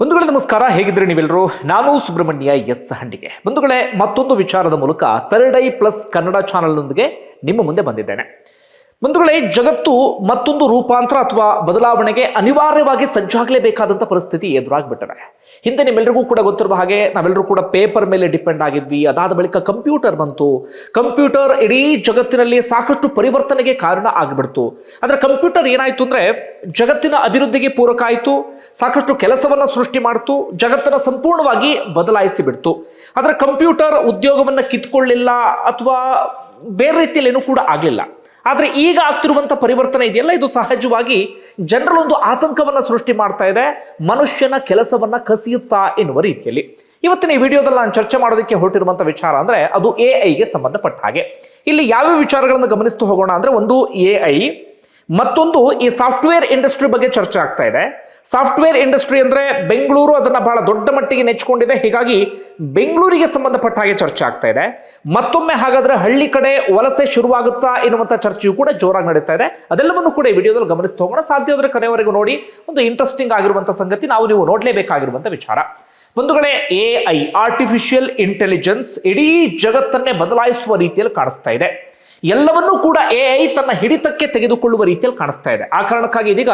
ಬಂಧುಗಳೇ, ನಮಸ್ಕಾರ. ಹೇಗಿದ್ರೆ ನೀವೆಲ್ಲರೂ? ನಾನು ಸುಬ್ರಹ್ಮಣ್ಯ ಎಸ್ ಹಂಡಿಗೆ. ಬಂಧುಗಳೇ, ಮತ್ತೊಂದು ವಿಚಾರದ ಮೂಲಕ ತರ್ಡ್ ಐ ಪ್ಲಸ್ ಕನ್ನಡ ಚಾನಲ್ನೊಂದಿಗೆ ನಿಮ್ಮ ಮುಂದೆ ಬಂದಿದ್ದೇನೆ. ಬಂಧುಗಳೇ, ಜಗತ್ತು ಮತ್ತೊಂದು ರೂಪಾಂತರ ಅಥವಾ ಬದಲಾವಣೆಗೆ ಅನಿವಾರ್ಯವಾಗಿ ಸಜ್ಜಾಗಲೇಬೇಕಾದಂಥ ಪರಿಸ್ಥಿತಿ ಎದುರಾಗ್ಬಿಟ್ಟಿದೆ. ಹಿಂದೆ ನಿಮ್ಮೆಲ್ಲರಿಗೂ ಕೂಡ ಗೊತ್ತಿರುವ ಹಾಗೆ ನಾವೆಲ್ಲರೂ ಕೂಡ ಪೇಪರ್ ಮೇಲೆ ಡಿಪೆಂಡ್ ಆಗಿದ್ವಿ. ಅದಾದ ಬಳಿಕ ಕಂಪ್ಯೂಟರ್ ಬಂತು. ಕಂಪ್ಯೂಟರ್ ಇಡೀ ಜಗತ್ತಿನಲ್ಲಿ ಸಾಕಷ್ಟು ಪರಿವರ್ತನೆಗೆ ಕಾರಣ ಆಗಿಬಿಡ್ತು. ಆದರೆ ಕಂಪ್ಯೂಟರ್ ಏನಾಯ್ತು ಅಂದ್ರೆ ಜಗತ್ತಿನ ಅಭಿವೃದ್ಧಿಗೆ ಪೂರಕ ಆಯಿತು. ಸಾಕಷ್ಟು ಕೆಲಸವನ್ನ ಸೃಷ್ಟಿ ಮಾಡ್ತು. ಜಗತ್ತನ್ನ ಸಂಪೂರ್ಣವಾಗಿ ಬದಲಾಯಿಸಿ ಬಿಡ್ತು. ಆದರೆ ಕಂಪ್ಯೂಟರ್ ಉದ್ಯೋಗವನ್ನ ಕಿತ್ಕೊಳ್ಳಿಲ್ಲ ಅಥವಾ ಬೇರೆ ರೀತಿಯಲ್ಲಿ ಏನೂ ಕೂಡ ಆಗಲಿಲ್ಲ. ಆದರೆ ಈಗ ಆಗ್ತಿರುವಂಥ ಪರಿವರ್ತನೆ ಇದೆಯಲ್ಲ? ಇದು ಸಹಜವಾಗಿ ಜನರಲ್ಲೊಂದು ಆತಂಕವನ್ನು ಸೃಷ್ಟಿ ಮಾಡ್ತಾ ಇದೆ, ಮನುಷ್ಯನ ಕೆಲಸವನ್ನ ಕಸಿಯುತ್ತಾ ಎನ್ನುವ ರೀತಿಯಲ್ಲಿ. ಇವತ್ತಿನ ಈ ವಿಡಿಯೋದಲ್ಲಿ ನಾನು ಚರ್ಚೆ ಮಾಡೋದಕ್ಕೆ ಹೊರಟಿರುವಂಥ ವಿಚಾರ ಅಂದರೆ ಅದು ಎ ಐಗೆ ಸಂಬಂಧಪಟ್ಟ ಹಾಗೆ. ಇಲ್ಲಿ ಯಾವ್ಯಾವ ವಿಚಾರಗಳನ್ನು ಗಮನಿಸ್ತಾ ಹೋಗೋಣ ಅಂದರೆ ಒಂದು ಎ ಮತ್ತೊಂದು ಈ ಸಾಫ್ಟ್ವೇರ್ ಇಂಡಸ್ಟ್ರಿ ಬಗ್ಗೆ ಚರ್ಚೆ ಆಗ್ತಾ ಇದೆ. ಸಾಫ್ಟ್ವೇರ್ ಇಂಡಸ್ಟ್ರಿ ಅಂದ್ರೆ ಬೆಂಗಳೂರು ಅದನ್ನ ಬಹಳ ದೊಡ್ಡ ಮಟ್ಟಿಗೆ ನೆಚ್ಚಿಕೊಂಡಿದೆ. ಹೀಗಾಗಿ ಬೆಂಗಳೂರಿಗೆ ಸಂಬಂಧಪಟ್ಟ ಹಾಗೆ ಚರ್ಚೆ ಆಗ್ತಾ ಇದೆ. ಮತ್ತೊಮ್ಮೆ ಹಾಗಾದ್ರೆ ಹಳ್ಳಿ ಕಡೆ ವಲಸೆ ಶುರುವಾಗುತ್ತಾ ಎನ್ನುವಂಥ ಚರ್ಚೆಯು ಕೂಡ ಜೋರಾಗಿ ನಡೀತಾ ಇದೆ. ಅದೆಲ್ಲವನ್ನು ಕೂಡ ಈ ವಿಡಿಯೋದಲ್ಲಿ ಗಮನಿಸ್ತಾ ಹೋಗೋಣ. ಸಾಧ್ಯ ಆದರೆ ಕೊನೆವರೆಗೂ ನೋಡಿ, ಒಂದು ಇಂಟ್ರೆಸ್ಟಿಂಗ್ ಆಗಿರುವಂಥ ಸಂಗತಿ ನಾವು ನೀವು ನೋಡಲೇಬೇಕಾಗಿರುವಂಥ ವಿಚಾರ. ಬಂಧುಗಳೇ ಎ ಐ ಆರ್ಟಿಫಿಷಿಯಲ್ ಇಂಟೆಲಿಜೆನ್ಸ್ ಇಡೀ ಜಗತ್ತನ್ನೇ ಬದಲಾಯಿಸುವ ರೀತಿಯಲ್ಲಿ ಕಾಣಿಸ್ತಾ ಇದೆ. ಎಲ್ಲವನ್ನೂ ಕೂಡ ಎ ಐ ತನ್ನ ಹಿಡಿತಕ್ಕೆ ತೆಗೆದುಕೊಳ್ಳುವ ರೀತಿಯಲ್ಲಿ ಕಾಣಿಸ್ತಾ ಇದೆ. ಆ ಕಾರಣಕ್ಕಾಗಿ ಇದೀಗ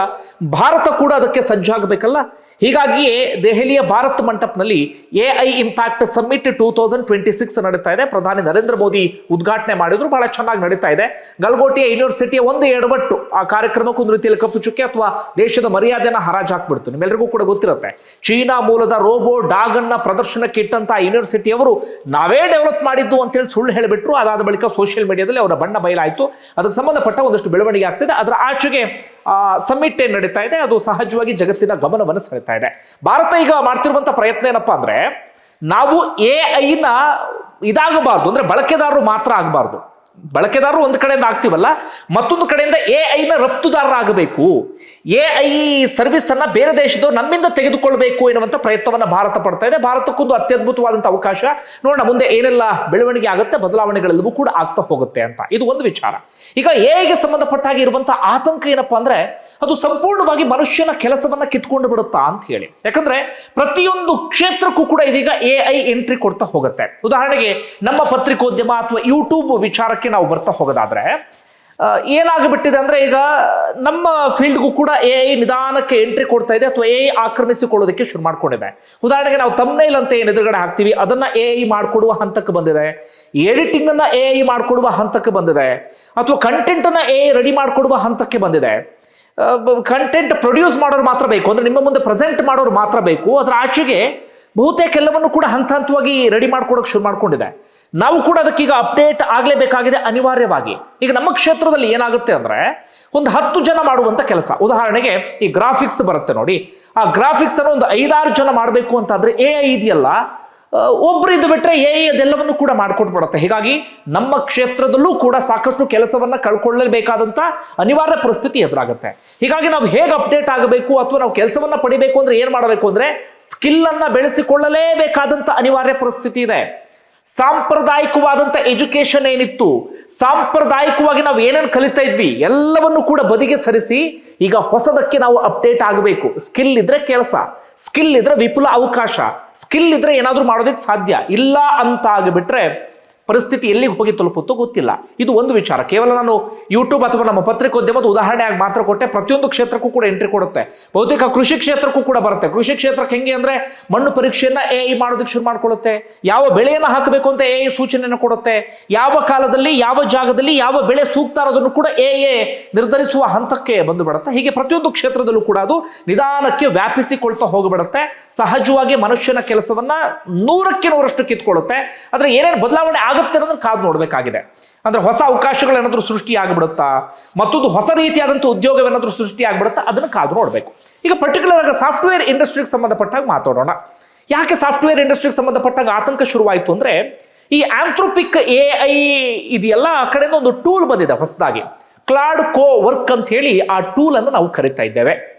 ಭಾರತ ಕೂಡ ಅದಕ್ಕೆ ಸಜ್ಜಾಗಬೇಕಲ್ಲ? ಹೀಗಾಗಿಯೇ ದೆಹಲಿಯ Bharat ಮಂಟಪ್ನಲ್ಲಿ A I impact summit two thousand twenty six ನಡೀತಾ ಇದೆ. ಪ್ರಧಾನಿ ನರೇಂದ್ರ ಮೋದಿ ಉದ್ಘಾಟನೆ ಮಾಡಿದ್ರು. ಬಹಳ ಚೆನ್ನಾಗಿ ನಡೀತಾ ಇದೆ. ಗಲ್ಗೋಟಿಯ ಯೂನಿವರ್ಸಿಟಿಯ ಒಂದು ಎಡವಟ್ಟು ಆ ಕಾರ್ಯಕ್ರಮಕ್ಕೆ ಒಂದು ರೀತಿಯಲ್ಲಿ ಕಪ್ಪು ಚುಕ್ಕೆ ಅಥವಾ ದೇಶದ ಮರ್ಯಾದೆನ ಹರಾಜು ಹಾಕ್ಬಿಡ್ತು. ನಿಮ್ಮೆಲ್ಲರಿಗೂ ಕೂಡ ಗೊತ್ತಿರುತ್ತೆ. ಚೀನಾ ಮೂಲದ ರೋಬೋ ಡಾಗ್ ಅನ್ನ ಪ್ರದರ್ಶನಕ್ಕೆ ಇಟ್ಟಂತ ಯೂನಿವರ್ಸಿಟಿಯವರು ನಾವೇ ಡೆವಲಪ್ ಮಾಡಿದ್ದು ಅಂತೇಳಿ ಸುಳ್ಳು ಹೇಳಿಬಿಟ್ರು. ಅದಾದ ಬಳಿಕ ಸೋಷಿಯಲ್ ಮೀಡಿಯಾದಲ್ಲಿ ಅವರ ಬಣ್ಣ ಬಯಲಾಯಿತು. ಅದಕ್ಕೆ ಸಂಬಂಧಪಟ್ಟ ಒಂದಷ್ಟು ಬೆಳವಣಿಗೆ ಆಗ್ತಿದೆ. ಅದರ ಆಚೆಗೆ ಸಮ್ಮಿಟ್ ಏನ್ ನಡೀತಾ ಇದೆ. ಅದು ಸಹಜವಾಗಿ ಜಗತ್ತಿನ ಗಮನವನ್ನು ಸೆಳೆತಾ ಇದೆ. ಭಾರತ ಈಗ ಮಾಡ್ತಿರುವಂಥ ಪ್ರಯತ್ನ ಏನಪ್ಪಾ ಅಂದ್ರೆ, ನಾವು ಎ ಐನ ಇದಾಗಬಾರ್ದು. ಅಂದ್ರೆ ಬಳಕೆದಾರರು ಮಾತ್ರ ಆಗಬಾರ್ದು. ಬಳಕೆದಾರರು ಒಂದು ಕಡೆಯಿಂದ ಆಗ್ತೀವಲ್ಲ, ಮತ್ತೊಂದು ಕಡೆಯಿಂದ ಎ ಐನ ರಫ್ತುದಾರರಾಗಬೇಕು. ಎ ಐ ಸರ್ವಿಸ್ ಅನ್ನ ಬೇರೆ ದೇಶದವರು ನಮ್ಮಿಂದ ತೆಗೆದುಕೊಳ್ಬೇಕು ಎನ್ನುವಂತ ಪ್ರಯತ್ನವನ್ನ ಭಾರತ ಪಡ್ತಾ ಇದೆ. ಭಾರತಕ್ಕೊಂದು ಅತ್ಯದ್ಭುತವಾದಂತಹ ಅವಕಾಶ. ನೋಡೋಣ, ಮುಂದೆ ಏನೆಲ್ಲ ಬೆಳವಣಿಗೆ ಆಗುತ್ತೆ, ಬದಲಾವಣೆಗಳೆಲ್ಲವೂ ಕೂಡ ಆಗ್ತಾ ಹೋಗುತ್ತೆ ಅಂತ. ಇದು ಒಂದು ವಿಚಾರ. ಈಗ ಎ ಐಗೆ ಸಂಬಂಧಪಟ್ಟ ಹಾಗೆ ಇರುವಂತಹ ಆತಂಕ ಏನಪ್ಪಾ ಅಂದ್ರೆ, ಅದು ಸಂಪೂರ್ಣವಾಗಿ ಮನುಷ್ಯನ ಕೆಲಸವನ್ನ ಕಿತ್ಕೊಂಡು ಬಿಡುತ್ತಾ ಅಂತ ಹೇಳಿ. ಯಾಕಂದ್ರೆ, ಪ್ರತಿಯೊಂದು ಕ್ಷೇತ್ರಕ್ಕೂ ಕೂಡ ಇದೀಗ ಎ ಐ ಎಂಟ್ರಿ ಕೊಡ್ತಾ ಹೋಗುತ್ತೆ. ಉದಾಹರಣೆಗೆ, ನಮ್ಮ ಪತ್ರಿಕೋದ್ಯಮ ಅಥವಾ ಯೂಟ್ಯೂಬ್ ವಿಚಾರಕ್ಕೆ ನಾವು ಬರ್ತಾ ಹೋಗೋದಾದ್ರೆ ಏನಾಗಿಬಿಟ್ಟಿದೆ ಅಂದ್ರೆ ಈಗ ನಮ್ಮ ಫೀಲ್ಡ್ಗೂ ಕೂಡ ಎ ಐ ನಿಧಾನಕ್ಕೆ ಎಂಟ್ರಿ ಕೊಡ್ತಾ ಇದೆ ಅಥವಾ ಎ ಐ ಆಕ್ರಮಿಸಿಕೊಳ್ಳೋದಕ್ಕೆ ಶುರು ಮಾಡ್ಕೊಂಡಿದೆ. ಉದಾಹರಣೆಗೆ ನಾವು ತಮ್ನೈಲ್ ಅಂತ ಏನು ಎದುರುಗಡೆ ಹಾಕ್ತೀವಿ, ಅದನ್ನ ಎ ಐ ಮಾಡಿಕೊಡುವ ಹಂತಕ್ಕೆ ಬಂದಿದೆ. ಎಡಿಟಿಂಗ್ ಅನ್ನ ಎ ಐ ಮಾಡಿಕೊಡುವ ಹಂತಕ್ಕೆ ಬಂದಿದೆ. ಅಥವಾ ಕಂಟೆಂಟ್ ಅನ್ನ ಎ ಐ ರೆಡಿ ಮಾಡಿಕೊಡುವ ಹಂತಕ್ಕೆ ಬಂದಿದೆ. ಕಂಟೆಂಟ್ ಪ್ರೊಡ್ಯೂಸ್ ಮಾಡೋರು ಮಾತ್ರ ಬೇಕು, ಅಂದ್ರೆ ನಿಮ್ಮ ಮುಂದೆ ಪ್ರೆಸೆಂಟ್ ಮಾಡೋರು ಮಾತ್ರ ಬೇಕು. ಅದರ ಆಚೆಗೆ ಬಹುತೇಕ ಎಲ್ಲವನ್ನು ಕೂಡ ಹಂತ ಹಂತವಾಗಿ ರೆಡಿ ಮಾಡ್ಕೊಡೋಕೆ ಶುರು ಮಾಡ್ಕೊಂಡಿದೆ. ನಾವು ಕೂಡ ಅದಕ್ಕೀಗ ಅಪ್ಡೇಟ್ ಆಗಲೇಬೇಕಾಗಿದೆ ಅನಿವಾರ್ಯವಾಗಿ. ಈಗ ನಮ್ಮ ಕ್ಷೇತ್ರದಲ್ಲಿ ಏನಾಗುತ್ತೆ ಅಂದ್ರೆ, ಒಂದು ಹತ್ತು ಜನ ಮಾಡುವಂತ ಕೆಲಸ. ಉದಾಹರಣೆಗೆ ಈ ಗ್ರಾಫಿಕ್ಸ್ ಬರುತ್ತೆ ನೋಡಿ. ಆ ಗ್ರಾಫಿಕ್ಸ್ ಅನ್ನು ಒಂದು ಐದಾರು ಜನ ಮಾಡಬೇಕು ಅಂತಂದರೆ ಎ ಐ ಇದೆಯಲ್ಲ ಒಬ್ಬರು ಒಬ್ರು ಬಿಟ್ಟರೆ ಎ ಐ ಅದೆಲ್ಲವನ್ನು ಕೂಡ ಮಾಡ್ಕೊಟ್ಬಿಡುತ್ತೆ. ಹೀಗಾಗಿ ನಮ್ಮ ಕ್ಷೇತ್ರದಲ್ಲೂ ಕೂಡ ಸಾಕಷ್ಟು ಕೆಲಸವನ್ನ ಕಳ್ಕೊಳ್ಳಲೇಬೇಕಾದಂಥ ಅನಿವಾರ್ಯ ಪರಿಸ್ಥಿತಿ ಎದುರಾಗುತ್ತೆ. ಹೀಗಾಗಿ ನಾವು ಹೇಗೆ ಅಪ್ಡೇಟ್ ಆಗಬೇಕು ಅಥವಾ ನಾವು ಕೆಲಸವನ್ನ ಪಡಿಬೇಕು ಅಂದ್ರೆ ಏನು ಮಾಡಬೇಕು ಅಂದ್ರೆ ಸ್ಕಿಲ್ ಬೆಳೆಸಿಕೊಳ್ಳಲೇಬೇಕಾದಂಥ ಅನಿವಾರ್ಯ ಪರಿಸ್ಥಿತಿ ಇದೆ. ಸಾಂಪ್ರದಾಯಿಕವಾದಂಥ ಎಜುಕೇಶನ್ ಏನಿತ್ತು? ಸಾಂಪ್ರದಾಯಿಕವಾಗಿ ನಾವು ಏನೇನು ಕಲಿತಾ ಇದ್ವಿ? ಎಲ್ಲವನ್ನು ಕೂಡ ಬದಿಗೆ ಸರಿಸಿ ಈಗ ಹೊಸದಕ್ಕೆ ನಾವು ಅಪ್ಡೇಟ್ ಆಗಬೇಕು. ಸ್ಕಿಲ್ ಇದ್ರೆ ಕೆಲಸ ಸ್ಕಿಲ್ ಇದ್ರೆ ವಿಪುಲ ಅವಕಾಶ ಸ್ಕಿಲ್ ಇದ್ರೆ ಏನಾದರೂ ಮಾಡೋದಕ್ಕೆ ಸಾಧ್ಯ. ಇಲ್ಲ ಅಂತ ಆಗಿಬಿಟ್ರೆ ಪರಿಸ್ಥಿತಿ ಎಲ್ಲಿಗೆ ಹೋಗಿ ತಲುಪುತ್ತೋ ಗೊತ್ತಿಲ್ಲ. ಇದು ಒಂದು ವಿಚಾರ. ಕೇವಲ ನಾನು ಯೂಟ್ಯೂಬ್ ಅಥವಾ ನಮ್ಮ ಪತ್ರಿಕೋದ್ಯಮದ ಉದಾಹರಣೆಯಾಗಿ ಮಾತ್ರ ಕೊಟ್ಟೆ. ಪ್ರತಿಯೊಂದು ಕ್ಷೇತ್ರಕ್ಕೂ ಕೂಡ ಎಂಟ್ರಿ ಕೊಡುತ್ತೆ. ಬಹುತೇಕ ಕೃಷಿ ಕ್ಷೇತ್ರಕ್ಕೂ ಕೂಡ ಬರುತ್ತೆ. ಕೃಷಿ ಕ್ಷೇತ್ರಕ್ಕೆ ಹೆಂಗೆ ಅಂದ್ರೆ ಮಣ್ಣು ಪರೀಕ್ಷೆಯನ್ನು ಎ ಐ ಮಾಡೋದಕ್ಕೆ ಶುರು ಮಾಡ್ಕೊಳ್ಳುತ್ತೆ ಯಾವ ಬೆಳೆಯನ್ನು ಹಾಕಬೇಕು ಅಂತ ಎ ಐ ಸೂಚನೆಯನ್ನು ಕೊಡುತ್ತೆ. ಯಾವ ಕಾಲದಲ್ಲಿ, ಯಾವ ಜಾಗದಲ್ಲಿ, ಯಾವ ಬೆಳೆ ಸೂಕ್ತ ಅನ್ನೋದನ್ನು ಕೂಡ ಎ ಐ ನಿರ್ಧರಿಸುವ ಹಂತಕ್ಕೆ ಬಂದು ಬಿಡುತ್ತೆ ಹೀಗೆ ಪ್ರತಿಯೊಂದು ಕ್ಷೇತ್ರದಲ್ಲೂ ಕೂಡ ಅದು ನಿಧಾನಕ್ಕೆ ವ್ಯಾಪಿಸಿಕೊಳ್ತಾ ಹೋಗಿಬಿಡುತ್ತೆ. ಸಹಜವಾಗಿ ಮನುಷ್ಯನ ಕೆಲಸವನ್ನ ನೂರಕ್ಕೆ ನೂರಷ್ಟು ಕಿತ್ಕೊಳ್ಳುತ್ತೆ. ಆದ್ರೆ ಏನೇನು ಬದಲಾವಣೆ ಆಗುತ್ತೆ ಅನ್ನೋದನ್ನ ಕಾದು ನೋಡಬೇಕಾಗಿದೆ. ಅಂದ್ರೆ ಹೊಸ ಅವಕಾಶಗಳು ಏನಾದರೂ ಸೃಷ್ಟಿ ಆಗ್ಬಿಡುತ್ತಾ? ಮತ್ತೊಂದು ಹೊಸ ರೀತಿಯಾದಂಥ ಉದ್ಯೋಗವೇನಾದರೂ ಸೃಷ್ಟಿ ಆಗ್ಬಿಡುತ್ತಾ? ಅದನ್ನು ಕಾದು ನೋಡಬೇಕು. ಈಗ ಪರ್ಟಿಕ್ಯುಲರ್ ಆಗಿ ಸಾಫ್ಟ್ವೇರ್ ಇಂಡಸ್ಟ್ರಿಗೆ ಸಂಬಂಧಪಟ್ಟಾಗ ಮಾತಾಡೋಣ. ಯಾಕೆ ಸಾಫ್ಟ್ವೇರ್ ಇಂಡಸ್ಟ್ರಿಗೆ ಸಂಬಂಧಪಟ್ಟಾಗ ಆತಂಕ ಶುರುವಾಯಿತು ಅಂದ್ರೆ, ಈ ಆಂಥ್ರೋಪಿಕ್ ಎ ಐ ಇದೆಯಲ್ಲ, ಆ ಕಡೆಯಿಂದ ಒಂದು ಟೂಲ್ ಬಂದಿದೆ ಹೊಸದಾಗಿ. ಕ್ಲಾಡ್ ಕೋ ವರ್ಕ್ ಅಂತ ಹೇಳಿ ಆ ಟೂಲ್ ಅನ್ನು ನಾವು ಕರಿತಾ ಇದ್ದೇವೆ.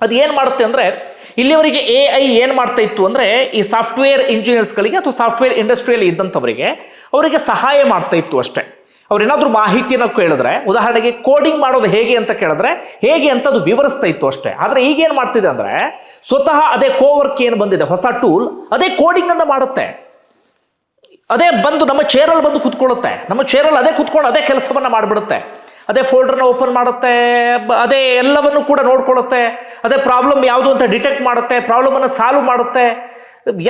ಅದು ಏನು ಮಾಡುತ್ತೆ ಅಂದರೆ, ಇಲ್ಲಿವರೆಗೆ ಎ ಐ ಏನು ಮಾಡ್ತಾ ಇತ್ತು ಅಂದರೆ, ಈ ಸಾಫ್ಟ್ವೇರ್ ಇಂಜಿನಿಯರ್ಸ್ಗಳಿಗೆ ಅಥವಾ ಸಾಫ್ಟ್ವೇರ್ ಇಂಡಸ್ಟ್ರಿಯಲ್ಲಿ ಇದ್ದಂಥವರಿಗೆ ಅವರಿಗೆ ಸಹಾಯ ಮಾಡ್ತಾ ಇತ್ತು ಅಷ್ಟೇ. ಅವ್ರೇನಾದ್ರೂ ಮಾಹಿತಿಯನ್ನು ಕೇಳಿದ್ರೆ, ಉದಾಹರಣೆಗೆ ಕೋಡಿಂಗ್ ಮಾಡೋದು ಹೇಗೆ ಅಂತ ಕೇಳಿದ್ರೆ, ಹೇಗೆ ಅಂತ ಅದು ವಿವರಿಸ್ತಾ ಇತ್ತು ಅಷ್ಟೇ. ಆದರೆ ಈಗ ಏನ್ ಮಾಡ್ತಿದೆ ಅಂದ್ರೆ, ಸ್ವತಃ ಅದೇ ಕೋವರ್ಕ್ ಏನು ಬಂದಿದೆ, ಹೊಸ ಟೂಲ್ ಅದೇ ಕೋಡಿಂಗ್ ಅನ್ನ ಮಾಡುತ್ತೆ. ಅದೇ ಬಂದು ನಮ್ಮ ಚೇರಲ್ಲಿ ಬಂದು ಕುತ್ಕೊಳ್ಳುತ್ತೆ. ನಮ್ಮ ಚೇರಲ್ಲಿ ಅದೇ ಕುತ್ಕೊಂಡು ಅದೇ ಕೆಲಸವನ್ನ ಮಾಡಿಬಿಡುತ್ತೆ. ಅದೇ ಫೋಲ್ಡರ್ನ ಓಪನ್ ಮಾಡುತ್ತೆ ಅದೇ ಎಲ್ಲವನ್ನು ಕೂಡ ನೋಡ್ಕೊಳ್ಳುತ್ತೆ, ಅದೇ ಪ್ರಾಬ್ಲಮ್ ಯಾವುದು ಅಂತ ಡಿಟೆಕ್ಟ್ ಮಾಡುತ್ತೆ, ಪ್ರಾಬ್ಲಮನ್ನು ಸಾಲ್ವ್ ಮಾಡುತ್ತೆ,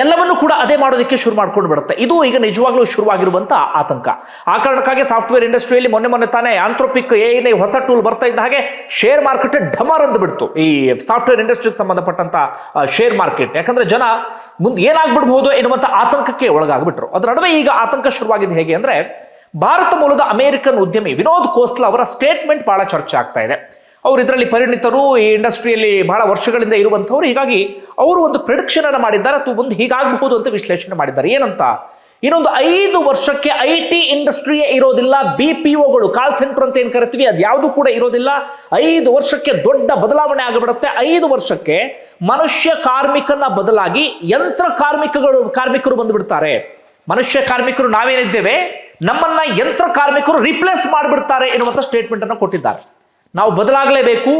ಎಲ್ಲವನ್ನು ಕೂಡ ಅದೇ ಮಾಡೋದಕ್ಕೆ ಶುರು ಮಾಡ್ಕೊಂಡು ಬಿಡುತ್ತೆ. ಇದು ಈಗ ನಿಜವಾಗ್ಲೂ ಶುರುವಾಗಿರುವಂತ ಆತಂಕ. ಆ ಕಾರಣಕ್ಕಾಗಿ ಸಾಫ್ಟ್ವೇರ್ ಇಂಡಸ್ಟ್ರಿಯಲ್ಲಿ ಮೊನ್ನೆ ಮೊನ್ನೆ ತಾನೇ ಆಂಥ್ರೋಪಿಕ್ ಏನೇ ಹೊಸ ಟೂಲ್ ಬರ್ತಾ ಇದ್ದ ಹಾಗೆ ಶೇರ್ ಮಾರ್ಕೆಟ್ ಢಮಾರ್ ಅಂದ್ಬಿಡ್ತು ಈ ಸಾಫ್ಟ್ವೇರ್ ಇಂಡಸ್ಟ್ರಿಗೆ ಸಂಬಂಧಪಟ್ಟಂತ ಶೇರ್ ಮಾರ್ಕೆಟ್. ಯಾಕಂದ್ರೆ ಜನ ಮುಂದೆ ಏನಾಗ್ಬಿಡ್ಬಹುದು ಎನ್ನುವಂಥ ಆತಂಕಕ್ಕೆ ಒಳಗಾಗ್ಬಿಟ್ರು. ಅದರ ನಡುವೆ ಈಗ ಆತಂಕ ಶುರುವಾಗಿದ್ದು ಹೇಗೆ ಅಂದ್ರೆ ಭಾರತ ಮೂಲದ ಅಮೆರಿಕನ್ ಉದ್ಯಮಿ ವಿನೋದ್ ಕೋಸ್ಲಾ ಅವರ ಸ್ಟೇಟ್ಮೆಂಟ್ ಬಹಳ ಚರ್ಚೆ ಆಗ್ತಾ ಇದೆ. ಅವರು ಇದರಲ್ಲಿ ಪರಿಣಿತರು, ಈ ಇಂಡಸ್ಟ್ರಿಯಲ್ಲಿ ಬಹಳ ವರ್ಷಗಳಿಂದ ಇರುವಂಥವ್ರು. ಹೀಗಾಗಿ ಅವರು ಒಂದು ಪ್ರಿಡಿಕ್ಷನ್ ಅನ್ನು ಮಾಡಿದ್ದಾರೆ. ಅಥವಾ ಮುಂದೆ ಹೀಗಾಗಬಹುದು ಅಂತ ವಿಶ್ಲೇಷಣೆ ಮಾಡಿದ್ದಾರೆ. ಏನಂತ? ಇನ್ನೊಂದು ಐದು ವರ್ಷಕ್ಕೆ ಐ ಟಿ ಇಂಡಸ್ಟ್ರಿಯೇ ಇರೋದಿಲ್ಲ. ಬಿ ಪಿ ಒಗಳು ಕಾಲ್ ಸೆಂಟರ್ ಅಂತ ಏನು ಕರಿತೀವಿ, ಅದು ಯಾವುದು ಕೂಡ ಇರೋದಿಲ್ಲ. ಐದು ವರ್ಷಕ್ಕೆ ದೊಡ್ಡ ಬದಲಾವಣೆ ಆಗಿಬಿಡುತ್ತೆ. ಐದು ವರ್ಷಕ್ಕೆ ಮನುಷ್ಯ ಕಾರ್ಮಿಕನ ಬದಲಾಗಿ ಯಂತ್ರ ಕಾರ್ಮಿಕಗಳು, ಕಾರ್ಮಿಕರು ಬಂದುಬಿಡ್ತಾರೆ. ಮನುಷ್ಯ ಕಾರ್ಮಿಕರು ನಾವೇನಿದ್ದೇವೆ? ನಮ್ಮನ್ನ ಯಂತ್ರ ಕಾರ್ಮಿಕರು ರಿಪ್ಲೇಸ್ ಮಾಡಿಬಿಡ್ತಾರೆ ಎನ್ನುವಂಥ ಸ್ಟೇಟ್ಮೆಂಟ್ ಅನ್ನು ಕೊಟ್ಟಿದ್ದಾರೆ. ನಾವು ಬದಲಾಗಲೇಬೇಕು,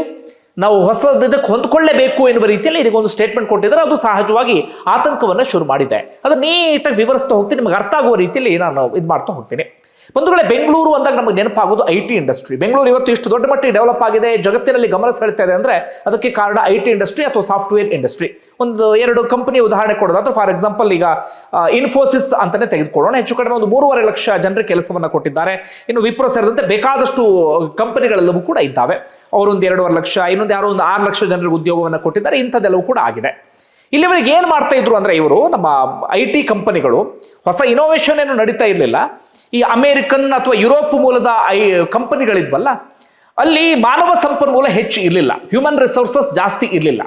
ನಾವು ಹೊಸದಕ್ಕೆ ಹೊಂದ್ಕೊಳ್ಳೇಬೇಕು ಎನ್ನುವ ರೀತಿಯಲ್ಲಿ ಇದಕ್ಕೊಂದು ಸ್ಟೇಟ್ಮೆಂಟ್ ಕೊಟ್ಟಿದ್ದಾರೆ. ಅದು ಸಹಜವಾಗಿ ಆತಂಕವನ್ನು ಶುರು ಮಾಡಿದೆ. ಅದು ನೀಟಾಗಿ ವಿವರಿಸ್ತಾ ಹೋಗ್ತೀನಿ. ನಿಮಗೆ ಅರ್ಥ ಆಗುವ ರೀತಿಯಲ್ಲಿ ನಾನು ಇದು ಮಾಡ್ತಾ ಹೋಗ್ತೀನಿ. ಬಂಧುಗಳೇ, ಬೆಂಗಳೂರು ಅಂದಾಗ ನಮಗೆ ನೆನಪಾಗೋದು ಐ ಟಿ ಇಂಡಸ್ಟ್ರಿ. ಬೆಂಗಳೂರು ಇವತ್ತು ಇಷ್ಟು ದೊಡ್ಡ ಮಟ್ಟಿಗೆ ಡೆವಲಪ್ ಆಗಿದೆ, ಜಗತ್ತಿನಲ್ಲಿ ಗಮನ ಸೆಳೆತಾ ಇದೆ ಅಂದ್ರೆ ಅದಕ್ಕೆ ಕಾರಣ ಐ ಟಿ ಇಂಡಸ್ಟ್ರಿ ಅಥವಾ ಸಾಫ್ಟ್ವೇರ್ ಇಂಡಸ್ಟ್ರಿ. ಒಂದು ಎರಡು ಕಂಪನಿ ಉದಾಹರಣೆ ಕೊಡೋದಾದ್ರೆ ಫಾರ್ ಎಕ್ಸಾಂಪಲ್ ಈಗ ಇನ್ಫೋಸಿಸ್ ಅಂತಾನೆ ತೆಗೆದುಕೊಳ್ಳೋಣ. ಹೆಚ್ಚು ಕಡಿಮೆ ಒಂದು ಮೂರುವರೆ ಲಕ್ಷ ಜನರಿಗೆ ಕೆಲಸವನ್ನು ಕೊಟ್ಟಿದ್ದಾರೆ. ಇನ್ನು ವಿಪ್ರೋ ಸೇರಿದಂತೆ ಬೇಕಾದಷ್ಟು ಕಂಪನಿಗಳೆಲ್ಲವೂ ಕೂಡ ಇದ್ದಾವೆ. ಅವರೊಂದು ಎರಡೂವರೆ ಲಕ್ಷ, ಇನ್ನೊಂದು ಯಾರೋ ಒಂದು ಆರು ಲಕ್ಷ ಜನರಿಗೆ ಉದ್ಯೋಗವನ್ನು ಕೊಟ್ಟಿದ್ದಾರೆ. ಇಂಥದ್ದೆಲ್ಲವೂ ಕೂಡ ಆಗಿದೆ. ಇಲ್ಲಿವರೆಗೆ ಏನು ಮಾಡ್ತಾ ಇದ್ರು ಅಂದ್ರೆ ಇವರು ನಮ್ಮ ಐ ಟಿ ಕಂಪನಿಗಳು ಹೊಸ ಇನೋವೇಷನ್ ಏನು ನಡೀತಾ ಇರಲಿಲ್ಲ. ಈ ಅಮೇರಿಕನ್ ಅಥವಾ ಯುರೋಪ್ ಮೂಲದ ಐ, ಕಂಪನಿಗಳಿದ್ವಲ್ಲ, ಅಲ್ಲಿ ಮಾನವ ಸಂಪನ್ಮೂಲ ಹೆಚ್ಚು ಇರಲಿಲ್ಲ. ಹ್ಯೂಮನ್ ರಿಸೋರ್ಸಸ್ ಜಾಸ್ತಿ ಇರಲಿಲ್ಲ.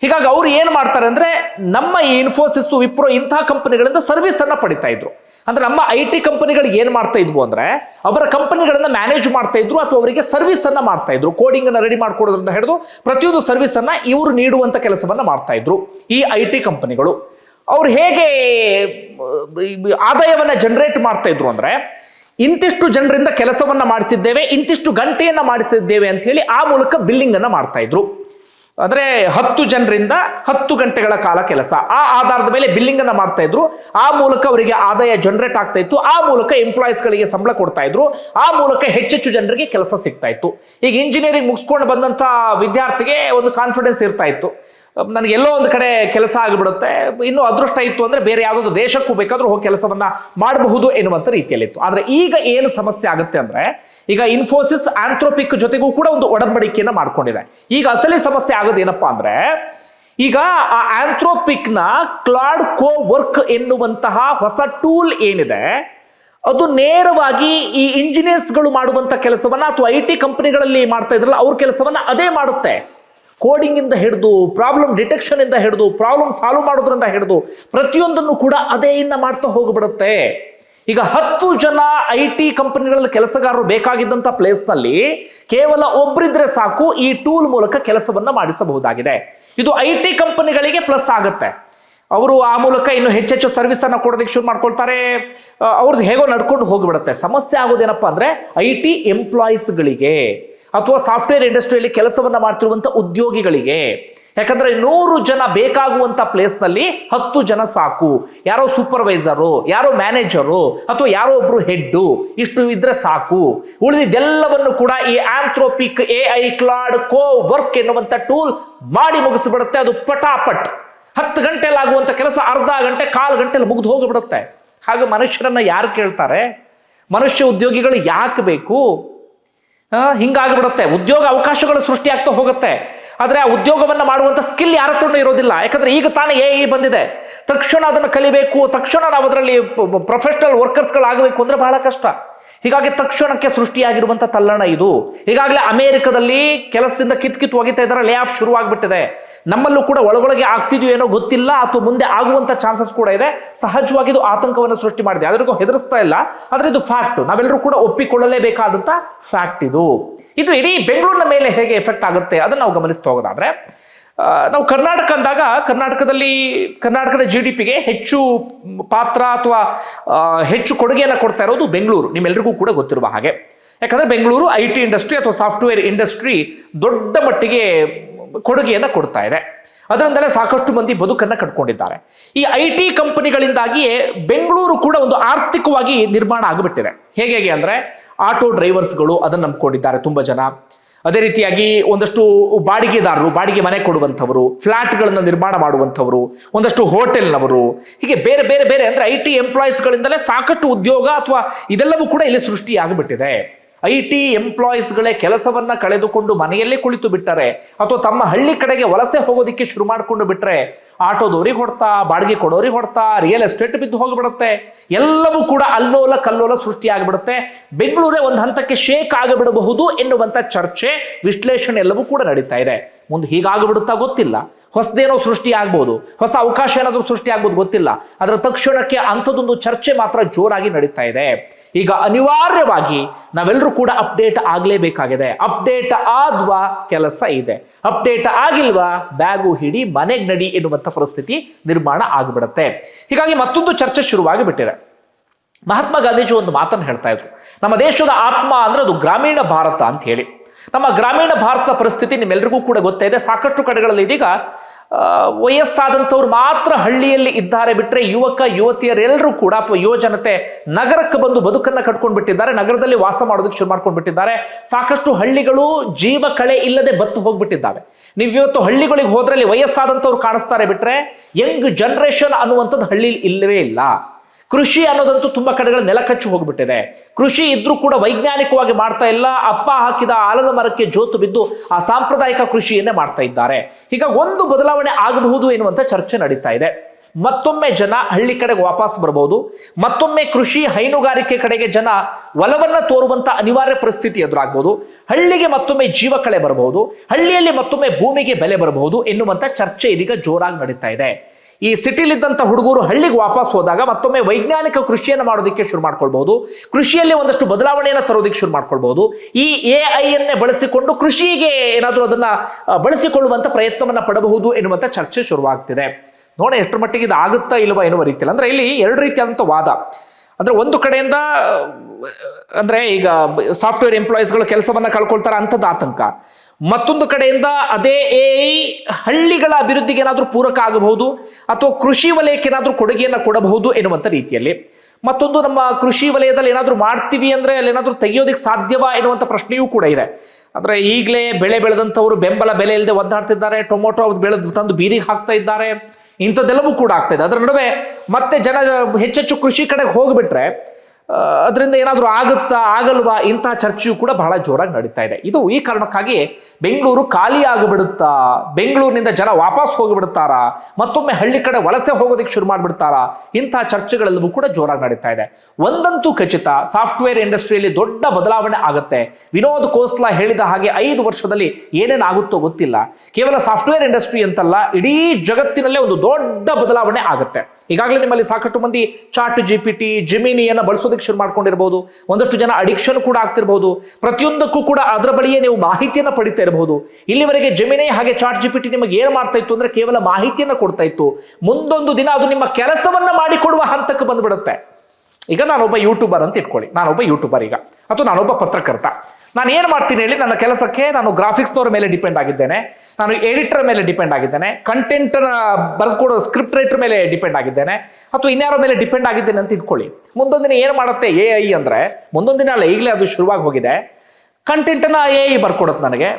ಹೀಗಾಗಿ ಅವ್ರು ಏನು ಮಾಡ್ತಾರೆ ಅಂದ್ರೆ, ನಮ್ಮ ಈ ಇನ್ಫೋಸಿಸ್ ವಿಪ್ರೋ ಇಂತಹ ಕಂಪನಿಗಳಿಂದ ಸರ್ವಿಸ್ ಅನ್ನ ಪಡಿತಾ ಇದ್ರು. ಅಂದ್ರೆ ನಮ್ಮ ಐ ಟಿ ಕಂಪನಿಗಳು ಏನು ಮಾಡ್ತಾ ಇದ್ವು ಅಂದ್ರೆ, ಅವರ ಕಂಪನಿಗಳನ್ನು ಮ್ಯಾನೇಜ್ ಮಾಡ್ತಾ ಇದ್ರು ಅಥವಾ ಅವರಿಗೆ ಸರ್ವಿಸ್ ಅನ್ನ ಮಾಡ್ತಾ ಇದ್ರು. ಕೋಡಿಂಗ್ ಅನ್ನ ರೆಡಿ ಮಾಡ್ಕೊಡೋದ್ರಿಂದ ಹಿಡಿದು ಪ್ರತಿಯೊಂದು ಸರ್ವಿಸ್ ಅನ್ನ ಇವರು ನೀಡುವಂತ ಕೆಲಸವನ್ನು ಮಾಡ್ತಾ ಇದ್ರು ಈ ಐ ಟಿ ಕಂಪನಿಗಳು. ಅವ್ರು ಹೇಗೆ ಆದಾಯವನ್ನು ಜನರೇಟ್ ಮಾಡ್ತಾ ಇದ್ರು ಅಂದರೆ, ಇಂತಿಷ್ಟು ಜನರಿಂದ ಕೆಲಸವನ್ನು ಮಾಡಿಸಿದ್ದೇವೆ, ಇಂತಿಷ್ಟು ಗಂಟೆಯನ್ನು ಮಾಡಿಸಿದ್ದೇವೆ ಅಂತ ಹೇಳಿ ಆ ಮೂಲಕ ಬಿಲ್ಲಿಂಗನ್ನು ಮಾಡ್ತಾ ಇದ್ರು. ಅಂದರೆ ಹತ್ತು ಜನರಿಂದ ಹತ್ತು ಗಂಟೆಗಳ ಕಾಲ ಕೆಲಸ. ಆ ಆಧಾರದ ಮೇಲೆ ಬಿಲ್ಲಿಂಗನ್ನು ಮಾಡ್ತಾ ಇದ್ರು. ಆ ಮೂಲಕ ಅವರಿಗೆ ಆದಾಯ ಜನರೇಟ್ ಆಗ್ತಾ ಇತ್ತು. ಆ ಮೂಲಕ ಎಂಪ್ಲಾಯೀಸ್ಗಳಿಗೆ ಸಂಬಳ ಕೊಡ್ತಾ ಇದ್ರು. ಆ ಮೂಲಕ ಹೆಚ್ಚೆಚ್ಚು ಜನರಿಗೆ ಕೆಲಸ ಸಿಗ್ತಾ ಇತ್ತು. ಈಗ ಇಂಜಿನಿಯರಿಂಗ್ ಮುಗಿಸ್ಕೊಂಡು ಬಂದಂಥ ವಿದ್ಯಾರ್ಥಿಗೆ ಒಂದು ಕಾನ್ಫಿಡೆನ್ಸ್ ಇರ್ತಾ ಇತ್ತು. ನನಗೆ ಎಲ್ಲೋ ಒಂದು ಕಡೆ ಕೆಲಸ ಆಗಿಬಿಡುತ್ತೆ. ಇನ್ನು ಅದೃಷ್ಟ ಇತ್ತು ಅಂದ್ರೆ ಬೇರೆ ಯಾವುದೋ ದೇಶಕ್ಕೂ ಬೇಕಾದರೂ ಹೋಗಿ ಕೆಲಸವನ್ನು ಮಾಡಬಹುದು ಎನ್ನುವಂಥ ರೀತಿಯಲ್ಲಿತ್ತು. ಆದರೆ ಈಗ ಏನು ಸಮಸ್ಯೆ ಆಗುತ್ತೆ ಅಂದ್ರೆ, ಈಗ ಇನ್ಫೋಸಿಸ್ ಆಂಥ್ರೋಪಿಕ್ ಜೊತೆಗೂ ಕೂಡ ಒಂದು ಒಡಂಬಡಿಕೆಯನ್ನು ಮಾಡ್ಕೊಂಡಿದೆ. ಈಗ ಅಸಲಿ ಸಮಸ್ಯೆ ಆಗೋದು ಏನಪ್ಪಾ ಅಂದ್ರೆ, ಈಗ ಆ ಆಂಥ್ರೋಪಿಕ್ನ ಕ್ಲಾಡ್ ಕೋ ವರ್ಕ್ ಎನ್ನುವಂತಹ ಹೊಸ ಟೂಲ್ ಏನಿದೆ, ಅದು ನೇರವಾಗಿ ಈ ಇಂಜಿನಿಯರ್ಸ್ಗಳು ಮಾಡುವಂತ ಕೆಲಸವನ್ನ ಅಥವಾ ಐ ಟಿ ಕಂಪನಿಗಳಲ್ಲಿ ಮಾಡ್ತಾ ಇದ್ರಲ್ಲ, ಅವ್ರ ಕೆಲಸವನ್ನ ಅದೇ ಮಾಡುತ್ತೆ. ಕೋಡಿಂಗ್ ಇಂದ ಹಿಡಿದು ಪ್ರಾಬ್ಲಮ್ ಡಿಟೆಕ್ಷನ್ ಇಂದ ಹಿಡಿದು ಪ್ರಾಬ್ಲಮ್ ಸಾಲ್ವ್ ಮಾಡೋದ್ರಿಂದ ಹಿಡಿದು, ಪ್ರತಿಯೊಂದನ್ನು ಕೂಡ ಅದೇ ಇಂದ ಮಾಡ್ತಾ ಹೋಗ್ಬಿಡುತ್ತೆ. ಈಗ ಹತ್ತು ಜನ ಐ ಟಿ ಕಂಪನಿಗಳಲ್ಲಿ ಕೆಲಸಗಾರರು ಬೇಕಾಗಿದ್ದಂತ ಪ್ಲೇಸ್ನಲ್ಲಿ ಕೇವಲ ಒಬ್ಬರಿದ್ರೆ ಸಾಕು, ಈ ಟೂಲ್ ಮೂಲಕ ಕೆಲಸವನ್ನ ಮಾಡಿಸಬಹುದಾಗಿದೆ. ಇದು ಐ ಟಿ ಕಂಪನಿಗಳಿಗೆ ಪ್ಲಸ್ ಆಗುತ್ತೆ. ಅವರು ಆ ಮೂಲಕ ಇನ್ನು ಹೆಚ್ಚೆಚ್ಚು ಸರ್ವಿಸ್ ಅನ್ನ ಕೊಡೋದಕ್ಕೆ ಶುರು ಮಾಡ್ಕೊಳ್ತಾರೆ. ಅವ್ರದ್ದು ಹೇಗೋ ನಡ್ಕೊಂಡು ಹೋಗಿಬಿಡುತ್ತೆ. ಸಮಸ್ಯೆ ಆಗೋದೇನಪ್ಪ ಅಂದ್ರೆ ಐ ಟಿ ಎಂಪ್ಲಾಯೀಸ್ಗಳಿಗೆ ಅಥವಾ ಸಾಫ್ಟ್ವೇರ್ ಇಂಡಸ್ಟ್ರಿಯಲ್ಲಿ ಕೆಲಸವನ್ನ ಮಾಡ್ತಿರುವಂಥ ಉದ್ಯೋಗಿಗಳಿಗೆ. ಯಾಕಂದ್ರೆ ನೂರು ಜನ ಬೇಕಾಗುವಂತ ಪ್ಲೇಸ್ನಲ್ಲಿ ಹತ್ತು ಜನ ಸಾಕು. ಯಾರೋ ಸೂಪರ್ವೈಸರು ಯಾರೋ ಮ್ಯಾನೇಜರು ಅಥವಾ ಯಾರೋ ಒಬ್ರು ಹೆಡ್ಡು ಇಷ್ಟು ಇದ್ರೆ ಸಾಕು. ಉಳಿದಿದ್ದೆಲ್ಲವನ್ನು ಕೂಡ ಈ Anthropic A I Claude co work ಎನ್ನುವಂತ ಟೂಲ್ ಮಾಡಿ ಮುಗಿಸ್ಬಿಡುತ್ತೆ. ಅದು ಪಟಾಪಟ್. ಹತ್ತು ಗಂಟೆಯಲ್ಲಿ ಆಗುವಂತ ಕೆಲಸ ಅರ್ಧ ಗಂಟೆ, ಕಾಲು ಗಂಟೆಲಿ ಮುಗಿದು ಹೋಗಿಬಿಡುತ್ತೆ. ಹಾಗೆ ಮನುಷ್ಯರನ್ನ ಯಾರು ಕೇಳ್ತಾರೆ? ಮನುಷ್ಯ ಉದ್ಯೋಗಿಗಳು ಯಾಕೆ ಬೇಕು? ಹಿಂಗಾಗ್ಬಿಡುತ್ತೆ. ಉದ್ಯೋಗ ಅವಕಾಶಗಳು ಸೃಷ್ಟಿಯಾಗ್ತಾ ಹೋಗುತ್ತೆ. ಆದರೆ ಆ ಉದ್ಯೋಗವನ್ನು ಮಾಡುವಂಥ ಸ್ಕಿಲ್ ಯಾರ ಹತ್ರನೂ ಇರೋದಿಲ್ಲ. ಯಾಕಂದರೆ ಈಗ ತಾನೇ ಎ ಐ ಬಂದಿದೆ. ತಕ್ಷಣ ಅದನ್ನು ಕಲಿಬೇಕು. ತಕ್ಷಣ ನಾವು ಅದರಲ್ಲಿ ಪ್ರೊಫೆಷನಲ್ ವರ್ಕರ್ಸ್ಗಳಾಗಬೇಕು ಅಂದರೆ ಬಹಳ ಕಷ್ಟ. ಹೀಗಾಗಿ ತಕ್ಷಣಕ್ಕೆ ಸೃಷ್ಟಿಯಾಗಿರುವಂತ ತಲ್ಲಣ ಇದು. ಈಗಾಗಲೇ ಅಮೆರಿಕದಲ್ಲಿ ಕೆಲಸದಿಂದ ಕಿತ್ ಕಿತ್ ಒಗಿತಾ ಇದ್ದಾರೆ ಲೇ ಆಫ್ ಶುರುವಾಗ್ಬಿಟ್ಟಿದೆ. ನಮ್ಮಲ್ಲೂ ಕೂಡ ಒಳಗೊಳಗೆ ಆಗ್ತಿದೆಯೋ ಏನೋ ಗೊತ್ತಿಲ್ಲ, ಅಥವಾ ಮುಂದೆ ಆಗುವಂತ ಚಾನ್ಸಸ್ ಕೂಡ ಇದೆ. ಸಹಜವಾಗಿ ಇದು ಆತಂಕವನ್ನು ಸೃಷ್ಟಿ ಮಾಡಿದೆ. ಅದರಿಗೂ ಹೆದರಿಸ್ತಾ ಇಲ್ಲ, ಆದ್ರೆ ಇದು ಫ್ಯಾಕ್ಟ್ ನಾವೆಲ್ಲರೂ ಕೂಡ ಒಪ್ಪಿಕೊಳ್ಳಲೇಬೇಕಾದಂತ ಫ್ಯಾಕ್ಟ್ ಇದು. ಇದು ಇಡೀ ಬೆಂಗಳೂರಿನ ಮೇಲೆ ಹೇಗೆ ಎಫೆಕ್ಟ್ ಆಗುತ್ತೆ, ಅದನ್ನ ನಾವು ಗಮನಿಸ್ತಾ ಹೋಗೋದಾದ್ರೆ ನಾವು ಕರ್ನಾಟಕ ಅಂದಾಗ ಕರ್ನಾಟಕದಲ್ಲಿ, ಕರ್ನಾಟಕದ ಜಿ ಡಿ ಪಿಗೆ ಹೆಚ್ಚು ಪಾತ್ರ ಅಥವಾ ಹೆಚ್ಚು ಕೊಡುಗೆಯನ್ನು ಕೊಡ್ತಾ ಇರೋದು ಬೆಂಗಳೂರು. ನಿಮ್ಮೆಲ್ಲರಿಗೂ ಕೂಡ ಗೊತ್ತಿರುವ ಹಾಗೆ. ಯಾಕಂದ್ರೆ ಬೆಂಗಳೂರು ಐ ಟಿ ಇಂಡಸ್ಟ್ರಿ ಅಥವಾ ಸಾಫ್ಟ್ವೇರ್ ಇಂಡಸ್ಟ್ರಿ ದೊಡ್ಡ ಮಟ್ಟಿಗೆ ಕೊಡುಗೆಯನ್ನು ಕೊಡ್ತಾ ಇದೆ. ಅದರಿಂದಲೇ ಸಾಕಷ್ಟು ಮಂದಿ ಬದುಕನ್ನು ಕಟ್ಕೊಂಡಿದ್ದಾರೆ. ಈ ಐ ಟಿ ಕಂಪನಿಗಳಿಂದಾಗಿಯೇ ಬೆಂಗಳೂರು ಕೂಡ ಒಂದು ಆರ್ಥಿಕವಾಗಿ ನಿರ್ಮಾಣ ಆಗಿಬಿಟ್ಟಿದೆ. ಹೇಗೆ ಹೇಗೆ ಅಂದ್ರೆ, ಆಟೋ ಡ್ರೈವರ್ಸ್ಗಳು ಅದನ್ನು ನಂಬ್ಕೊಂಡಿದ್ದಾರೆ ತುಂಬಾ ಜನ. ಅದೇ ರೀತಿಯಾಗಿ ಒಂದಷ್ಟು ಬಾಡಿಗೆದಾರರು, ಬಾಡಿಗೆ ಮನೆ ಕೊಡುವಂಥವರು, ಫ್ಲಾಟ್ಗಳನ್ನು ನಿರ್ಮಾಣ ಮಾಡುವಂಥವರು, ಒಂದಷ್ಟು ಹೋಟೆಲ್ನವರು, ಹೀಗೆ ಬೇರೆ ಬೇರೆ ಬೇರೆ ಅಂದ್ರೆ ಐ ಟಿ ಎಂಪ್ಲಾಯೀಸ್ಗಳಿಂದಲೇ ಸಾಕಷ್ಟು ಉದ್ಯೋಗ ಅಥವಾ ಇದೆಲ್ಲವೂ ಕೂಡ ಇಲ್ಲಿ ಸೃಷ್ಟಿಯಾಗಿಬಿಟ್ಟಿದೆ. ಐ ಟಿ ಎಂಪ್ಲಾಯೀಸ್ಗಳೇ ಕೆಲಸವನ್ನ ಕಳೆದುಕೊಂಡು ಮನೆಯಲ್ಲೇ ಕುಳಿತು ಬಿಟ್ಟರೆ ಅಥವಾ ತಮ್ಮ ಹಳ್ಳಿ ಕಡೆಗೆ ವಲಸೆ ಹೋಗೋದಿಕ್ಕೆ ಶುರು ಮಾಡಿಕೊಂಡು ಬಿಟ್ರೆ ಆಟೋದವ್ರಿಗೆ ಹೊಡ್ತಾ, ಬಾಡಿಗೆ ಕೊಡೋರಿಗೆ ಹೊಡ್ತಾ ರಿಯಲ್ ಎಸ್ಟೇಟ್ ಬಿದ್ದು ಹೋಗಿಬಿಡುತ್ತೆ. ಎಲ್ಲವೂ ಕೂಡ ಅಲ್ಲೋಲ ಕಲ್ಲೋಲ ಸೃಷ್ಟಿಯಾಗಿಬಿಡುತ್ತೆ ಬೆಂಗಳೂರೇ ಒಂದು ಹಂತಕ್ಕೆ ಶೇಕ್ ಆಗಿಬಿಡಬಹುದು ಎನ್ನುವಂತ ಚರ್ಚೆ, ವಿಶ್ಲೇಷಣೆ ಎಲ್ಲವೂ ಕೂಡ ನಡೀತಾ ಇದೆ. ಮುಂದೆ ಹೀಗಾಗಿಬಿಡುತ್ತಾ ಗೊತ್ತಿಲ್ಲ. ಹೊಸದೇನೋ ಸೃಷ್ಟಿ ಆಗ್ಬೋದು. ಹೊಸ ಅವಕಾಶ ಏನಾದರೂ ಸೃಷ್ಟಿ ಆಗ್ಬೋದು ಗೊತ್ತಿಲ್ಲ. ಅದರ ತಕ್ಷಣಕ್ಕೆ ಅಂಥದ್ದೊಂದು ಚರ್ಚೆ ಮಾತ್ರ ಜೋರಾಗಿ ನಡೀತಾ ಇದೆ. ಈಗ ಅನಿವಾರ್ಯವಾಗಿ ನಾವೆಲ್ಲರೂ ಕೂಡ ಅಪ್ಡೇಟ್ ಆಗಲೇಬೇಕಾಗಿದೆ. ಅಪ್ಡೇಟ್ ಆದ್ವಾ ಕೆಲಸ ಇದೆ. ಅಪ್ಡೇಟ್ ಆಗಿಲ್ವಾ ಬ್ಯಾಗು ಹಿಡಿ ಮನೆಗೆ ನಡಿ ಎನ್ನುವಂಥ ಪರಿಸ್ಥಿತಿ ನಿರ್ಮಾಣ ಆಗಿಬಿಡುತ್ತೆ. ಹೀಗಾಗಿ ಮತ್ತೊಂದು ಚರ್ಚೆ ಶುರುವಾಗಿ ಬಿಟ್ಟಿದೆ. ಮಹಾತ್ಮ ಗಾಂಧೀಜಿ ಒಂದು ಮಾತನ್ನು ಹೇಳ್ತಾ ಇದ್ರು. ನಮ್ಮ ದೇಶದ ಆತ್ಮ ಅಂದ್ರೆ ಅದು ಗ್ರಾಮೀಣ ಭಾರತ ಅಂತ ಹೇಳಿ. ನಮ್ಮ ಗ್ರಾಮೀಣ ಭಾರತದ ಪರಿಸ್ಥಿತಿ ನಿಮ್ಮೆಲ್ಲರಿಗೂ ಕೂಡ ಗೊತ್ತೇ ಇದೆ. ಸಾಕಷ್ಟು ಕಡೆಗಳಲ್ಲಿ ಇದೀಗ ವಯಸ್ಸಾದಂಥವ್ರು ಮಾತ್ರ ಹಳ್ಳಿಯಲ್ಲಿ ಇದ್ದಾರೆ ಬಿಟ್ಟರೆ ಯುವಕ, ಯುವತಿಯರೆಲ್ಲರೂ ಕೂಡ ಅಥವಾ ಯುವಜನತೆ ನಗರಕ್ಕೆ ಬಂದು ಬದುಕನ್ನು ಕಟ್ಕೊಂಡು ಬಿಟ್ಟಿದ್ದಾರೆ. ನಗರದಲ್ಲಿ ವಾಸ ಮಾಡೋದಕ್ಕೆ ಶುರು ಮಾಡ್ಕೊಂಡು ಬಿಟ್ಟಿದ್ದಾರೆ. ಸಾಕಷ್ಟು ಹಳ್ಳಿಗಳು ಜೀವ ಕಳೆ ಇಲ್ಲದೆ ಬತ್ತು ಹೋಗ್ಬಿಟ್ಟಿದ್ದಾವೆ. ನೀವು ಇವತ್ತು ಹಳ್ಳಿಗಳಿಗೆ ಹೋದ್ರಲ್ಲಿ ವಯಸ್ಸಾದಂಥವ್ರು ಕಾಣಿಸ್ತಾರೆ ಬಿಟ್ರೆ, ಯಂಗ್ ಜನರೇಷನ್ ಅನ್ನುವಂಥದ್ದು ಹಳ್ಳಿ ಇಲ್ಲವೇ ಇಲ್ಲ. ಕೃಷಿ ಅನ್ನೋದಂತೂ ತುಂಬಾ ಕಡೆಗಳ ನೆಲಕಚ್ಚು ಹೋಗ್ಬಿಟ್ಟಿದೆ. ಕೃಷಿ ಇದ್ರೂ ಕೂಡ ವೈಜ್ಞಾನಿಕವಾಗಿ ಮಾಡ್ತಾ ಇಲ್ಲ. ಅಪ್ಪ ಹಾಕಿದ ಆಲದ ಮರಕ್ಕೆ ಜೋತು ಬಿದ್ದು ಆ ಸಾಂಪ್ರದಾಯಿಕ ಕೃಷಿಯನ್ನೇ ಮಾಡ್ತಾ ಇದ್ದಾರೆ. ಈಗ ಒಂದು ಬದಲಾವಣೆ ಆಗಬಹುದು ಎನ್ನುವಂತ ಚರ್ಚೆ ನಡೀತಾ ಇದೆ. ಮತ್ತೊಮ್ಮೆ ಜನ ಹಳ್ಳಿ ಕಡೆಗೆ ವಾಪಸ್ ಬರಬಹುದು ಮತ್ತೊಮ್ಮೆ ಕೃಷಿ ಹೈನುಗಾರಿಕೆ ಕಡೆಗೆ ಜನ ಒಲವನ್ನ ತೋರುವಂತ ಅನಿವಾರ್ಯ ಪರಿಸ್ಥಿತಿ ಎದುರಾಗಬಹುದು ಹಳ್ಳಿಗೆ ಮತ್ತೊಮ್ಮೆ ಜೀವ ಕಳೆ ಬರಬಹುದು. ಹಳ್ಳಿಯಲ್ಲಿ ಮತ್ತೊಮ್ಮೆ ಭೂಮಿಗೆ ಬೆಲೆ ಬರಬಹುದು ಎನ್ನುವಂತ ಚರ್ಚೆ ಇದೀಗ ಜೋರಾಗಿ ನಡೀತಾ ಇದೆ. ಈ ಸಿಟಿಲಿದ್ದಂಥ ಹುಡುಗರು ಹಳ್ಳಿಗೆ ವಾಪಸ್ ಹೋದಾಗ ಮತ್ತೊಮ್ಮೆ ವೈಜ್ಞಾನಿಕ ಕೃಷಿಯನ್ನು ಮಾಡೋದಕ್ಕೆ ಶುರು ಮಾಡ್ಕೊಳ್ಬಹುದು. ಕೃಷಿಯಲ್ಲಿ ಒಂದಷ್ಟು ಬದಲಾವಣೆಯನ್ನು ತರೋದಕ್ಕೆ ಶುರು ಮಾಡ್ಕೊಳ್ಬಹುದು. ಈ ಎ ಐ ಅನ್ನೇ ಬಳಸಿಕೊಂಡು ಕೃಷಿಗೆ ಏನಾದರೂ ಅದನ್ನ ಬಳಸಿಕೊಳ್ಳುವಂಥ ಪ್ರಯತ್ನವನ್ನು ಪಡಬಹುದು ಎನ್ನುವಂಥ ಚರ್ಚೆ ಶುರುವಾಗ್ತಿದೆ. ನೋಡಿ ಎಷ್ಟರ ಮಟ್ಟಿಗೆ ಇದು ಆಗುತ್ತಾ ಇಲ್ವಾ ಎನ್ನುವ ರೀತಿಯಲ್ಲಿ. ಅಂದ್ರೆ ಇಲ್ಲಿ ಎರಡು ರೀತಿಯಾದಂಥ ವಾದ. ಅಂದ್ರೆ ಒಂದು ಕಡೆಯಿಂದ ಅಂದ್ರೆ ಈಗ ಸಾಫ್ಟ್ವೇರ್ ಎಂಪ್ಲಾಯೀಸ್ಗಳು ಕೆಲಸವನ್ನ ಕಳ್ಕೊಳ್ತಾರೆ ಅಂಥದ್ದು ಆತಂಕ. ಮತ್ತೊಂದು ಕಡೆಯಿಂದ ಅದೇ ಎಐ ಹಳ್ಳಿಗಳ ಅಭಿವೃದ್ಧಿಗೆ ಏನಾದರೂ ಪೂರಕ ಆಗಬಹುದು ಅಥವಾ ಕೃಷಿ ವಲಯಕ್ಕೆ ಏನಾದರೂ ಕೊಡುಗೆಯನ್ನು ಕೊಡಬಹುದು ಎನ್ನುವಂಥ ರೀತಿಯಲ್ಲಿ. ಮತ್ತೊಂದು ನಮ್ಮ ಕೃಷಿ ವಲಯದಲ್ಲಿ ಏನಾದರೂ ಮಾಡ್ತೀವಿ ಅಂದರೆ ಅಲ್ಲಿ ಏನಾದರೂ ತೆಗೆಯೋದಕ್ಕೆ ಸಾಧ್ಯವಾ ಎನ್ನುವಂಥ ಪ್ರಶ್ನೆಯೂ ಕೂಡ ಇದೆ. ಅಂದರೆ ಈಗಲೇ ಬೆಳೆ ಬೆಳೆದಂಥವರು ಬೆಂಬಲ ಬೆಲೆ ಇಲ್ಲದೆ ಒದ್ದಾಡ್ತಿದ್ದಾರೆ, ಟೊಮೊಟೊ ಬೆಳೆದು ತಂದು ಬೀದಿಗೆ ಹಾಕ್ತಾ ಇದ್ದಾರೆ, ಇಂಥದ್ದೆಲ್ಲವೂ ಕೂಡ ಆಗ್ತಾ ಇದೆ. ಅದರ ನಡುವೆ ಮತ್ತೆ ಜನ ಹೆಚ್ಚೆಚ್ಚು ಕೃಷಿ ಕಡೆಗೆ ಹೋಗ್ಬಿಟ್ರೆ ಅದರಿಂದ ಏನಾದರೂ ಆಗುತ್ತಾ, ಆಗಲ್ವಾ? ಇಂತಹ ಚರ್ಚೆಯು ಕೂಡ ಬಹಳ ಜೋರಾಗಿ ನಡೀತಾ ಇದೆ. ಇದು ಈ ಕಾರಣಕ್ಕಾಗಿ ಬೆಂಗಳೂರು ಖಾಲಿ ಆಗಿಬಿಡುತ್ತಾ, ಬೆಂಗಳೂರಿನಿಂದ ಜನ ವಾಪಸ್ ಹೋಗಿಬಿಡುತ್ತಾರಾ ಮತ್ತೊಮ್ಮೆ ಹಳ್ಳಿ ಕಡೆ ವಲಸೆ ಹೋಗೋದಕ್ಕೆ ಶುರು ಮಾಡಿಬಿಡ್ತಾರಾ? ಇಂತಹ ಚರ್ಚೆಗಳೆಲ್ಲವೂ ಕೂಡ ಜೋರಾಗಿ ನಡೀತಾ ಇದೆ. ಒಂದಂತೂ ಖಚಿತ, ಸಾಫ್ಟ್ವೇರ್ ಇಂಡಸ್ಟ್ರಿಯಲ್ಲಿ ದೊಡ್ಡ ಬದಲಾವಣೆ ಆಗುತ್ತೆ. ವಿನೋದ್ ಕೋಸ್ಲಾ ಹೇಳಿದ ಹಾಗೆ ಐದು ವರ್ಷದಲ್ಲಿ ಏನೇನಾಗುತ್ತೋ ಗೊತ್ತಿಲ್ಲ. ಕೇವಲ ಸಾಫ್ಟ್ವೇರ್ ಇಂಡಸ್ಟ್ರಿ ಅಂತಲ್ಲ, ಇಡೀ ಜಗತ್ತಿನಲ್ಲೇ ಒಂದು ದೊಡ್ಡ ಬದಲಾವಣೆ ಆಗುತ್ತೆ. ಈಗಾಗಲೇ ನಿಮ್ಮಲ್ಲಿ ಸಾಕಷ್ಟು ಮಂದಿ ಚಾಟ್ ಜಿ ಪಿ ಟಿ ಜಿಮಿನಿಯನ್ನು ಬಳಸೋದಕ್ಕೆ ಶುರು ಮಾಡ್ಕೊಂಡಿರ್ಬೋದು. ಒಂದಷ್ಟು ಜನ ಅಡಿಕ್ಷನ್ ಕೂಡ ಆಗ್ತಿರ್ಬೋದು. ಪ್ರತಿಯೊಂದಕ್ಕೂ ಕೂಡ ಅದರ ಬಳಿಯೇ ನೀವು ಮಾಹಿತಿಯನ್ನ ಪಡಿತಾ ಇರಬಹುದು ಇಲ್ಲಿವರೆಗೆ ಜಮಿನಿ ಹಾಗೆ ಚಾಟ್ ಜಿ ಪಿ ಟಿ ನಿಮಗೆ ಏನು ಮಾಡ್ತಾ ಇತ್ತು ಅಂದ್ರೆ ಕೇವಲ ಮಾಹಿತಿಯನ್ನ ಕೊಡ್ತಾ ಇತ್ತು. ಮುಂದೊಂದು ದಿನ ಅದು ನಿಮ್ಮ ಕೆಲಸವನ್ನ ಮಾಡಿಕೊಡುವ ಹಂತಕ್ಕೆ ಬಂದ್ಬಿಡುತ್ತೆ. ಈಗ ನಾನೊಬ್ಬ ಯೂಟ್ಯೂಬರ್ ಅಂತ ಇಟ್ಕೊಳ್ಳಿ. ನಾನೊಬ್ಬ ಯೂಟ್ಯೂಬರ್ ಈಗ. ಅಥವಾ ನಾನೊಬ್ಬ ಪತ್ರಕರ್ತ. ನಾನು ಏನು ಮಾಡ್ತೀನಿ ಹೇಳಿ, ನನ್ನ ಕೆಲಸಕ್ಕೆ ನಾನು ಗ್ರಾಫಿಕ್ಸ್ನವ್ರ ಮೇಲೆ ಡಿಪೆಂಡ್ ಆಗಿದ್ದೇನೆ. ನಾನು ಎಡಿಟರ್ ಮೇಲೆ ಡಿಪೆಂಡ್ ಆಗಿದ್ದೇನೆ. ಕಂಟೆಂಟ್ ಬರೆದುಕೊಡೋ ಸ್ಕ್ರಿಪ್ಟ್ ರೈಟರ್ ಮೇಲೆ ಡಿಪೆಂಡ್ ಆಗಿದ್ದೇನೆ. ಅಥವಾ ಇನ್ಯಾರ ಮೇಲೆ ಡಿಪೆಂಡ್ ಆಗಿದ್ದೇನೆ ಅಂತ ಇಟ್ಕೊಳ್ಳಿ. ಮುಂದೊಂದಿನ ಏನು ಮಾಡುತ್ತೆ ಎ ಐ ಅಂದರೆ, ಮುಂದೊಂದಿನ ಅಲ್ಲ, ಈಗಲೇ ಅದು ಶುರುವಾಗಿ ಹೋಗಿದೆ. ಕಂಟೆಂಟನ್ನು ಎ ಐ ಬರ್ಕೊಡುತ್ತೆ ನನಗೆ.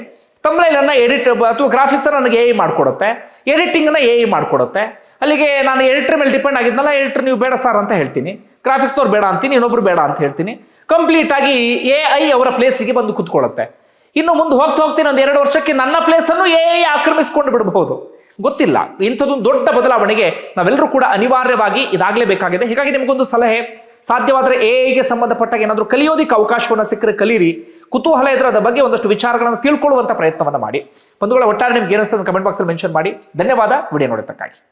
ತಮ್ಮಲೈಲನ್ನ ಎಡಿಟ್ ಅಥವಾ ಗ್ರಾಫಿಕ್ಸನ್ನು ನನಗೆ ಎ ಐ ಮಾಡಿಕೊಡುತ್ತೆ. ಎಡಿಟಿಂಗನ್ನು ಎ ಐ ಮಾಡಿಕೊಡುತ್ತೆ. ಅಲ್ಲಿಗೆ ನಾನು ಎಡಿಟರ್ ಮೇಲೆ ಡಿಪೆಂಡ್ ಆಗಿದ್ನಲ್ಲ, ಎಡಿಟರ್ ನೀವು ಬೇಡ ಸರ್ ಅಂತ ಹೇಳ್ತೀನಿ. ಗ್ರಾಫಿಕ್ಸ್ನವ್ರು ಬೇಡ ಅಂತೀನಿ, ಇನ್ನೊಬ್ರು ಬೇಡ ಅಂತ ಹೇಳ್ತೀನಿ. ಕಂಪ್ಲೀಟ್ ಆಗಿ ಎ ಐ ಅವರ ಪ್ಲೇಸಿಗೆ ಬಂದು ಕುತ್ಕೊಳ್ಳುತ್ತೆ. ಇನ್ನು ಮುಂದೆ ಹೋಗ್ತಾ ಹೋಗ್ತೀನಿ, ಒಂದು ಎರಡು ವರ್ಷಕ್ಕೆ ನನ್ನ ಪ್ಲೇಸನ್ನು ಎ ಐ ಆಕ್ರಮಿಸ್ಕೊಂಡು ಬಿಡಬಹುದು. ಗೊತ್ತಿಲ್ಲ. ಇಂಥದ್ದೊಂದು ದೊಡ್ಡ ಬದಲಾವಣೆಗೆ ನಾವೆಲ್ಲರೂ ಕೂಡ ಅನಿವಾರ್ಯವಾಗಿ ಇದಾಗಲೇಬೇಕಾಗಿದೆ. ಹೀಗಾಗಿ ನಿಮಗೊಂದು ಸಲಹೆ. ಸಾಧ್ಯವಾದರೆ ಎ ಐಗೆ ಸಂಬಂಧಪಟ್ಟಾಗ ಏನಾದರೂ ಕಲಿಯೋದಕ್ಕೆ ಅವಕಾಶವನ್ನು ಸಿಕ್ಕರೆ ಕಲೀರಿ. ಕುತೂಹಲ ಇದ್ರೆ ಅದರ ಬಗ್ಗೆ ಒಂದಷ್ಟು ವಿಚಾರಗಳನ್ನು ತಿಳ್ಕೊಳ್ಳುವಂಥ ಪ್ರಯತ್ನವನ್ನು ಮಾಡಿ. ಬಂಧುಗಳ, ಒಟ್ಟಾರೆ ನಿಮ್ಗೆ ಏನಿಸ್ತದೆ ಕಮೆಂಟ್ ಬಾಕ್ಸಲ್ಲಿ ಮೆನ್ಷನ್ ಮಾಡಿ. ಧನ್ಯವಾದ. ವಿಡಿಯೋ ನೋಡೋದಕ್ಕಾಗಿ